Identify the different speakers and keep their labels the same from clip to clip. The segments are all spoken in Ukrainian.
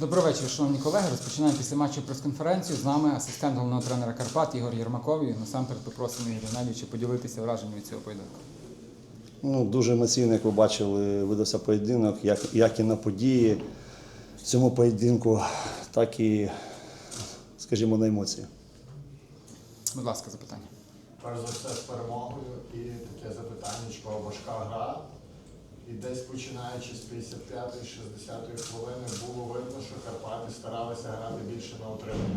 Speaker 1: Добрий вечір, шановні колеги. Розпочинаємо після матчу прес-конференцію. З нами асистент головного тренера Карпат Ігор Єрмаков. І насамперед попросимо Ігоря Геннадійовича поділитися враженнями від цього поєдинку.
Speaker 2: Ну, дуже емоційно, як ви бачили, видався поєдинок, як, як і на події в цьому поєдинку, так і, скажімо, на емоції.
Speaker 1: Будь ласка, запитання.
Speaker 3: Перш за все з перемогою і таке запитаннячко, важка гра. І десь починаючи з 55-ї, 60-ї хвилини було видно, що Карпати старалися грати більше на утримання.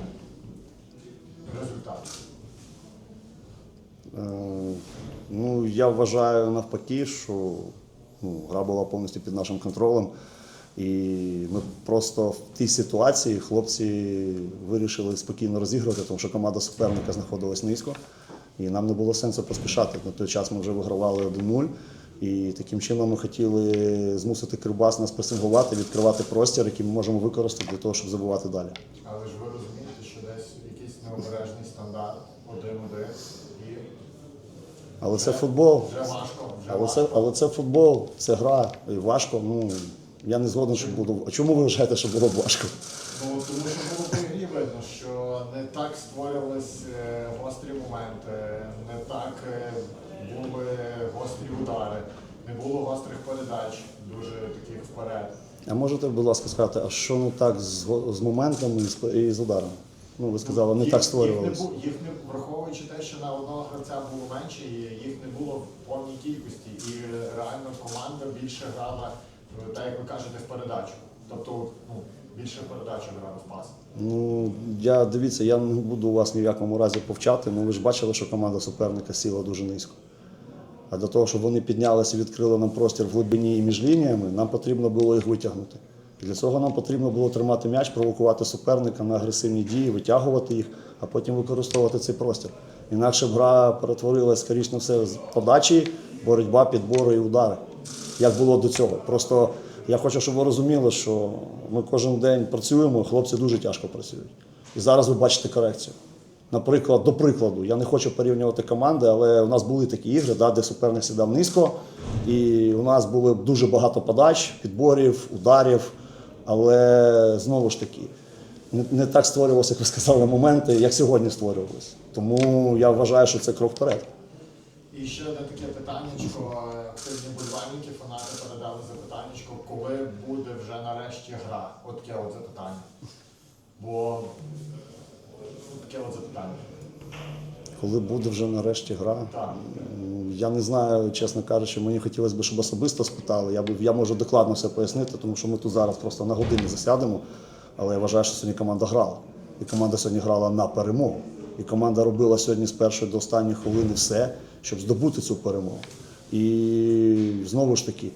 Speaker 3: Результат.
Speaker 2: Е, ну, я вважаю навпаки, що ну, гра була повністю під нашим контролем. І ми просто в тій ситуації хлопці вирішили спокійно розігрувати, тому що команда суперника знаходилась низько. І нам не було сенсу поспішати. На той час ми вже вигравали 1-0. І таким чином ми хотіли змусити Кривбас нас пресингувати, відкривати простір, який ми можемо використати для того, щоб забувати далі.
Speaker 3: Але ж ви розумієте, що десь якийсь необережний стандарт, один-один, і
Speaker 2: Але це футбол.
Speaker 3: вже важко, вже
Speaker 2: Але це, але це футбол, це гра, і важко. Ну я не згоден, що було. А чому ви вважаєте, що було важко?
Speaker 3: Ну, тому що було по грі видно, що не так створювались е, гострі моменти, не так е, були гострі удари, не було гострих передач, дуже таких вперед.
Speaker 2: А можете, будь ласка, сказати, а що не так з, з моментами і з, і з ударами? Ну, ви сказали, не
Speaker 3: Їх-
Speaker 2: так
Speaker 3: Їх
Speaker 2: створювалися.
Speaker 3: їх не враховуючи те, що на одного гравця було менше, і їх не було в повній кількості. І реально команда більше грала, е, так як ви кажете, в передачу. Тобто ну, більше в передачу грала в пас.
Speaker 2: Ну, я дивіться, я не буду вас ні в якому разі повчати, ну ви ж бачили, що команда суперника сіла дуже низько. А для того, щоб вони піднялися і відкрили нам простір в глибині і між лініями, нам потрібно було їх витягнути. І для цього нам потрібно було тримати м'яч, провокувати суперника на агресивні дії, витягувати їх, а потім використовувати цей простір. Інакше б гра перетворилася, скоріш на все, з подачі, боротьба, підбори і удари. Як було до цього. Просто я хочу, щоб ви розуміли, що ми кожен день працюємо, хлопці дуже тяжко працюють. І зараз ви бачите корекцію. Наприклад, до прикладу, я не хочу порівнювати команди, але у нас були такі ігри, да, де суперник сідав низько, і у нас було дуже багато подач, підборів, ударів. Але знову ж таки, не, не так створювалося, як ви сказали, моменти, як сьогодні створювалися. Тому я вважаю, що це крок вперед.
Speaker 3: І ще одне таке питаннячко. Активні бульвальники, фанати передали запитаннячко, коли буде вже нарешті гра? От таке от запитання. Бо таке от запитання.
Speaker 2: Коли буде вже нарешті гра,
Speaker 3: Так.
Speaker 2: Ну, Я не знаю, чесно кажучи, мені хотілося б, щоб особисто спитали. Я, б, я можу докладно все пояснити, тому що ми тут зараз просто на години засядемо. Але я вважаю, що сьогодні команда грала. І команда сьогодні грала на перемогу. І команда робила сьогодні з першої до останньої хвилини все, щоб здобути цю перемогу. І знову ж таки,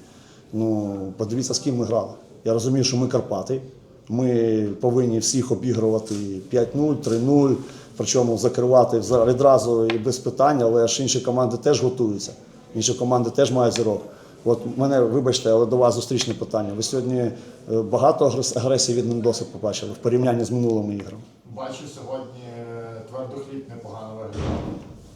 Speaker 2: ну, подивіться, з ким ми грали. Я розумію, що ми Карпати. Ми повинні всіх обігрувати 5-0, 3-0, причому закривати відразу і без питань, але ж інші команди теж готуються. Інші команди теж мають зірок. От мене, вибачте, але до вас зустрічне питання. Ви сьогодні е, багато агресії від Мендоси побачили в порівнянні з минулими іграми.
Speaker 3: Бачу сьогодні е, твердохліб непогано виглядав.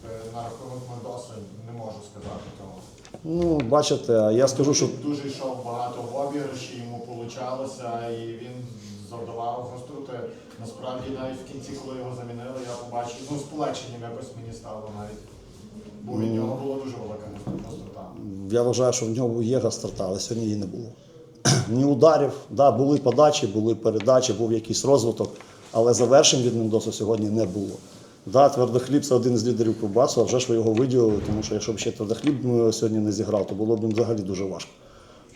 Speaker 3: Е, На рахунок Мендоси не можу сказати того.
Speaker 2: Ну, бачите, я скажу, що
Speaker 3: Дуже йшов багато в обіграші, йому получалося, і він завдавав гострути. Насправді навіть в кінці, коли його замінили, я побачив, ну з полегшенням якось мені стало навіть. Бо від нього була дуже велика гострота.
Speaker 2: я вважаю, що в нього є гастрота, але сьогодні її не було. Ні ударів, да, були подачі, були передачі, був якийсь розвиток, але завершень від Мендоса сьогодні не було. Да, твердохліб це один з лідерів Кубасу, а вже ж ви його виділили, тому що якщо б ще твердохліб е, сьогодні не зіграв, то було б їм взагалі дуже важко.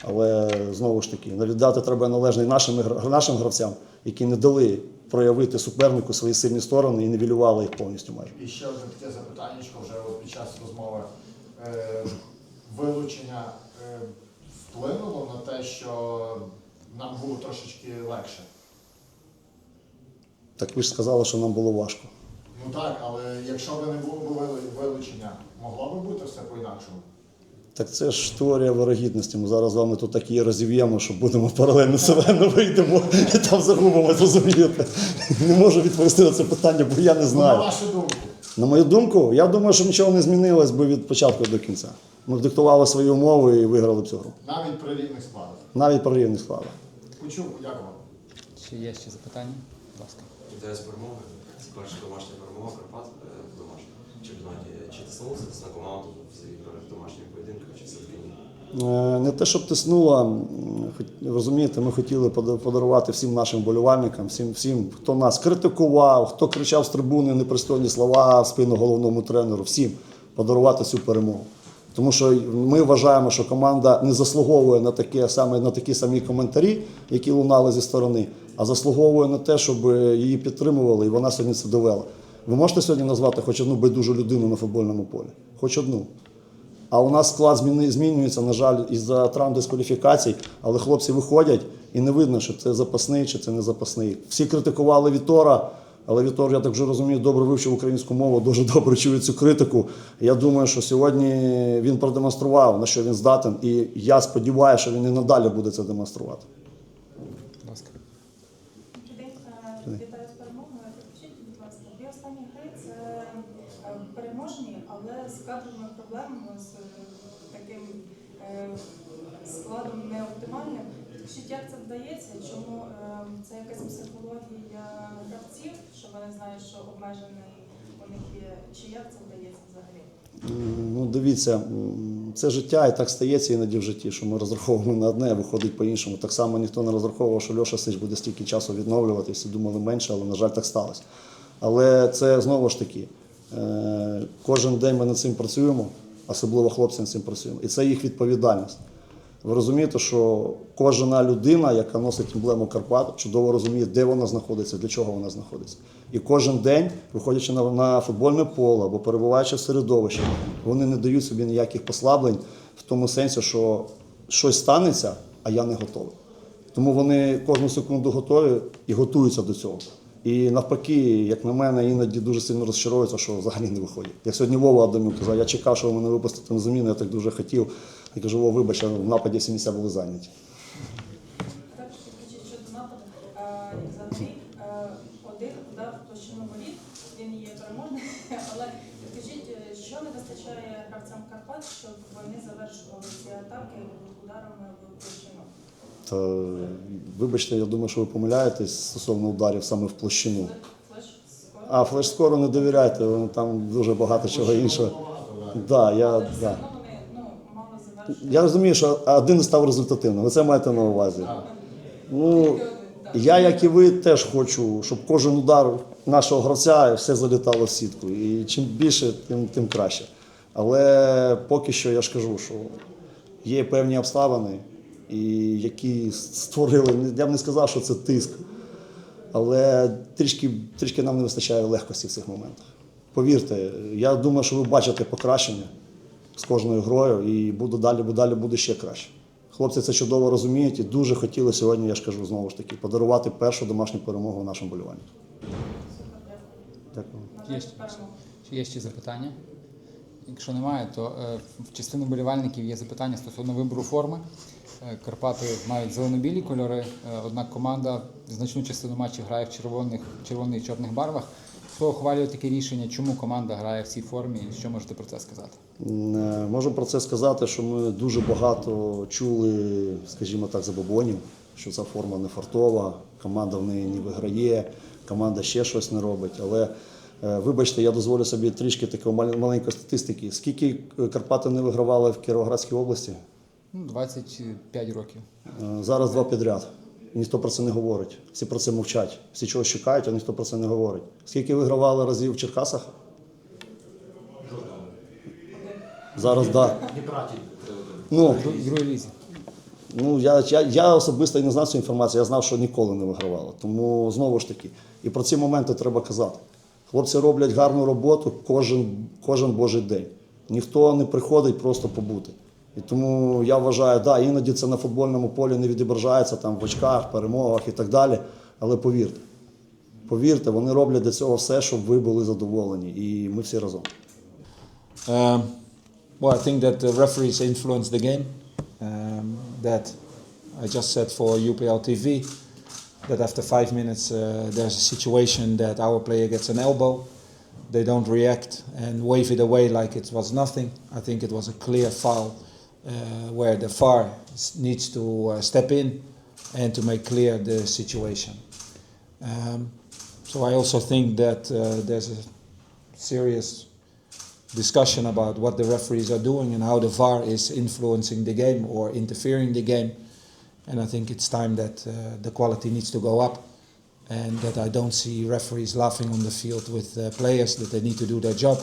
Speaker 2: Але знову ж таки, віддати треба належний нашим, нашим гравцям, які не дали проявити супернику свої сильні сторони і нівелювали їх повністю майже.
Speaker 3: І ще одне таке запитання вже от під час розмови. Е, вилучення е, вплинуло на те, що нам було трошечки легше.
Speaker 2: Так ви ж сказали, що нам було важко.
Speaker 3: Ну так, але якщо б не було вилучення, могло би бути все по-інакшому.
Speaker 2: Так це ж теорія вирогідності. Ми зараз з вами тут такі розів'ємо, що будемо паралельно вселенну вийдемо і там загубимо, зрозумієте. Не можу відповісти на це питання, бо я не
Speaker 3: Ну, на вашу думку.
Speaker 2: На мою думку, я думаю, що нічого не змінилось би від початку до кінця. Ми диктували свої умови і виграли б цю гру.
Speaker 3: Навіть при рівних складах.
Speaker 2: Навіть про рівних складах.
Speaker 3: Почув, як вам?
Speaker 1: Чи є ще запитання? Будь ласка.
Speaker 4: Вітаю з перемоги. Перша домашня перемога Карпат е, в домашньому чемпіонаті. Чи тиснулося на команду в домашніх поєдинках, чи все-таки ні?
Speaker 2: Е, Не те, щоб тиснула, розумієте, ми хотіли подарувати всім нашим болівальникам, всім, всім, хто нас критикував, хто кричав з трибуни непристойні слова в спину головному тренеру, всім подарувати цю перемогу. Тому що ми вважаємо, що команда не заслуговує на такі, саме, на такі самі коментарі, які лунали зі сторони, а заслуговує на те, щоб її підтримували, і вона сьогодні це довела. Ви можете сьогодні назвати хоч одну байдужу людину на футбольному полі? Хоч одну. А у нас склад змінюється, на жаль, із-за травм дискваліфікацій, але хлопці виходять і не видно, що це запасний чи це не запасний. Всі критикували Вітора, але Вітор, я так вже розумію, добре вивчив українську мову, дуже добре чує цю критику. Я думаю, що сьогодні він продемонстрував, на що він здатен, і я сподіваюся, що він і надалі буде це демонструвати.
Speaker 1: Будь ласка.
Speaker 5: Е, Вітаю з перемогою. Будь ласка, дві останні гри це е, переможні, але з кадровими проблемами, з е, таким складом неоптимальним. Підкажіть, як це вдається? Чому е, це якась психологія гравців, що вони знають, що обмежений у них є, чи як це вдається взагалі?
Speaker 2: Ну, дивіться, це життя, і так стається іноді в житті, що ми розраховуємо на одне, а виходить по-іншому. Так само ніхто не розраховував, що Льоша Сич буде стільки часу відновлюватися, думали менше, але, на жаль, так сталося. Але це знову ж таки, е, кожен день ми над цим працюємо, особливо хлопці над цим працюємо. І це їх відповідальність. Ви розумієте, що кожна людина, яка носить емблему Карпат, чудово розуміє, де вона знаходиться, для чого вона знаходиться. І кожен день, виходячи на, на футбольне поле або перебуваючи в середовищі, вони не дають собі ніяких послаблень в тому сенсі, що щось станеться, а я не готовий. Тому вони кожну секунду готові і готуються до цього. І навпаки, як на мене, іноді дуже сильно розчаровуються, що взагалі не виходять. Як сьогодні Вова Адамюк казав, я чекав, що ви мене випустите на заміну, я так дуже хотів. Я кажу, Вова, вибач, в нападі всі місця були зайняті.
Speaker 5: Також щодо нападу. Е, Взагалі, е, один удар в площину воріт, він є переможним, але підкажіть, е, що не вистачає гравцям Карпат, щоб вони завершували ці атаки ударами в площину?
Speaker 2: Та, вибачте, я думаю, що ви помиляєтесь стосовно ударів саме в площину. А флеш скоро не довіряйте, там дуже багато чого іншого. Да, я, да.
Speaker 5: одно вони ну, мало завершують.
Speaker 2: Я розумію, що один не став результативним. Ви це маєте на увазі. Ну, я, як і ви, теж хочу, щоб кожен удар нашого гравця все залітало в сітку. І чим більше, тим, тим краще. Але поки що я ж кажу, що є певні обставини, і які створили, я б не сказав, що це тиск, але трішки, трішки нам не вистачає легкості в цих моментах. Повірте, я думаю, що ви бачите покращення з кожною грою, і буде далі, буде далі буде ще краще. Хлопці це чудово розуміють і дуже хотіли сьогодні, я ж кажу знову ж таки, подарувати першу домашню перемогу нашим боліванням.
Speaker 5: Супер, дякую.
Speaker 1: Є ще, є ще запитання? Якщо немає, то е, в частини болівальників є запитання стосовно вибору форми. Е, Карпати мають зелено-білі кольори, е, однак команда значну частину матчів грає в червоних, червоних і чорних барвах. Хто ухвалює таке рішення? Чому команда грає в цій формі? Що можете про це сказати?
Speaker 2: Е, Можу про це сказати, що ми дуже багато чули, скажімо так, забобонів, що ця форма не фартова, команда в неї не виграє, команда ще щось не робить. Але е, вибачте, я дозволю собі трішки такої маленької статистики. Скільки е, Карпати не вигравали в Кіровоградській області?
Speaker 1: Ну, 25 років.
Speaker 2: Е, Зараз два підряд. Ніхто про це не говорить. Всі про це мовчать. Всі чогось чекають, а ніхто про це не говорить. Скільки вигравали разів в Черкасах? Зараз так. Да. Ну. Ну, я, я, я особисто і не знав цю інформацію, я знав, що ніколи не вигравала. Тому знову ж таки, і про ці моменти треба казати. Хлопці роблять гарну роботу кожен, кожен божий день. Ніхто не приходить просто побути. І тому я вважаю, да, іноді це на футбольному полі не відображається там в очках, перемогах і так далі. Але повірте, повірте, вони роблять для цього все, щоб ви були задоволені. І ми всі разом.
Speaker 6: Um, well, I think that the referees influence the game. Um, that I just said for UPL TV that after five minutes uh, there's a situation that our player gets an elbow. They don't react and wave it away like it was nothing. I think it was a clear foul uh, where the VAR needs to uh, step in and to make clear the situation. Um, so I also think that uh, there's a serious discussion about what the referees are doing and how the VAR is influencing the game or interfering the game. And I think it's time that uh, the quality needs to go up and that I don't see referees laughing on the field with uh, players, that they need to do their job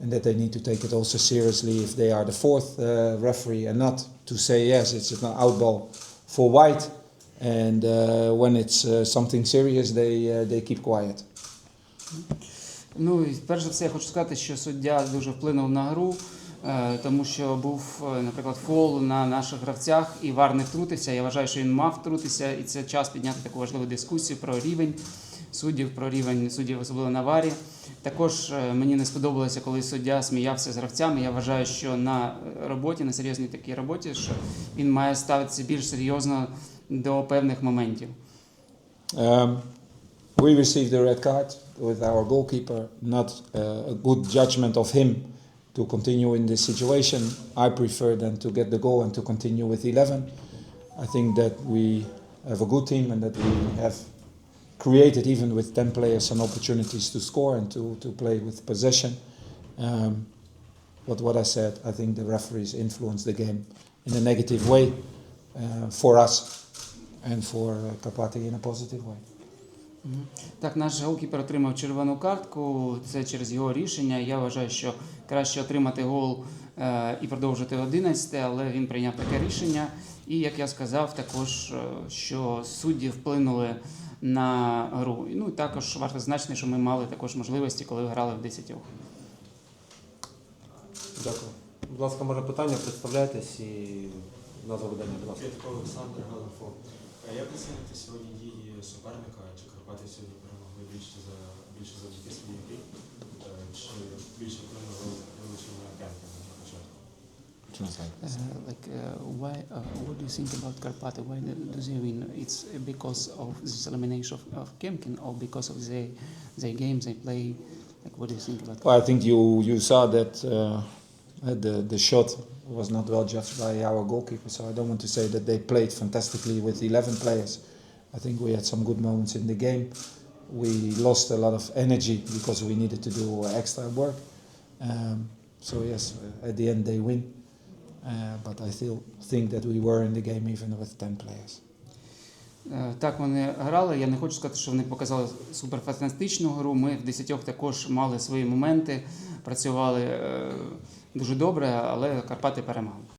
Speaker 6: and that they need to take it also seriously if they are the fourth uh, referee and not to say, yes, it's an out ball for white. And uh, when it's uh, something serious, they, uh, they keep quiet.
Speaker 7: Ну і перш за все я хочу сказати, що суддя дуже вплинув на гру, е, тому що був, е, наприклад, фол на наших гравцях, і вар не втрутився. Я вважаю, що він мав втрутитися, і це час підняти таку важливу дискусію про рівень суддів, про рівень суддів, особливо на варі. Також е, мені не сподобалося, коли суддя сміявся з гравцями. Я вважаю, що на роботі, на серйозній такій роботі, що він має ставитися більш серйозно до певних моментів.
Speaker 6: Um, we received a red card with our goalkeeper, not uh, a good judgment of him to continue in this situation. I prefer than to get the goal and to continue with 11. I think that we have a good team and that we have created, even with 10 players, some opportunities to score and to, to play with possession. Um, but what I said, I think the referees influence the game in a negative way uh, for us and for uh, Karpati in a positive way.
Speaker 7: Так, наш голкіпер отримав червону картку. Це через його рішення. Я вважаю, що краще отримати гол е, і продовжити 11, але він прийняв таке рішення. І як я сказав, також е, що судді вплинули на гру. Ну і також варто зазначити, що ми мали також можливості, коли грали в 10.
Speaker 8: Дякую. Будь ласка, може питання, представляйтесь і на заведення, будь ласка.
Speaker 9: П'ятко Олександр Галафо. Е, Як оцінити сьогодні дії суперника? Чи Карпати сьогодні перемогли більше за більше завдяки своїй грі? Е, Чи більше вплинуло
Speaker 7: like, why, what do you think about Karpati? Why do they win? It's because of this elimination of, of Kemkin or because of the, the games they play? Like, what do you think about
Speaker 6: Well, I think you, you saw that uh, the, the shot was not well judged by our goalkeeper, so I don't want to say that they played fantastically with 11 players. I think we had some good moments in the game. We lost a lot of energy because we needed to do extra work. Um, so, yes, uh, at the end they win. Uh, but I still think that we were in the game even with 10 players.
Speaker 7: Е, Так, вони грали. Я не хочу сказати, що вони показали суперфантастичну гру. Ми в десятьох також мали свої моменти, працювали е, дуже добре, але Карпати перемагали.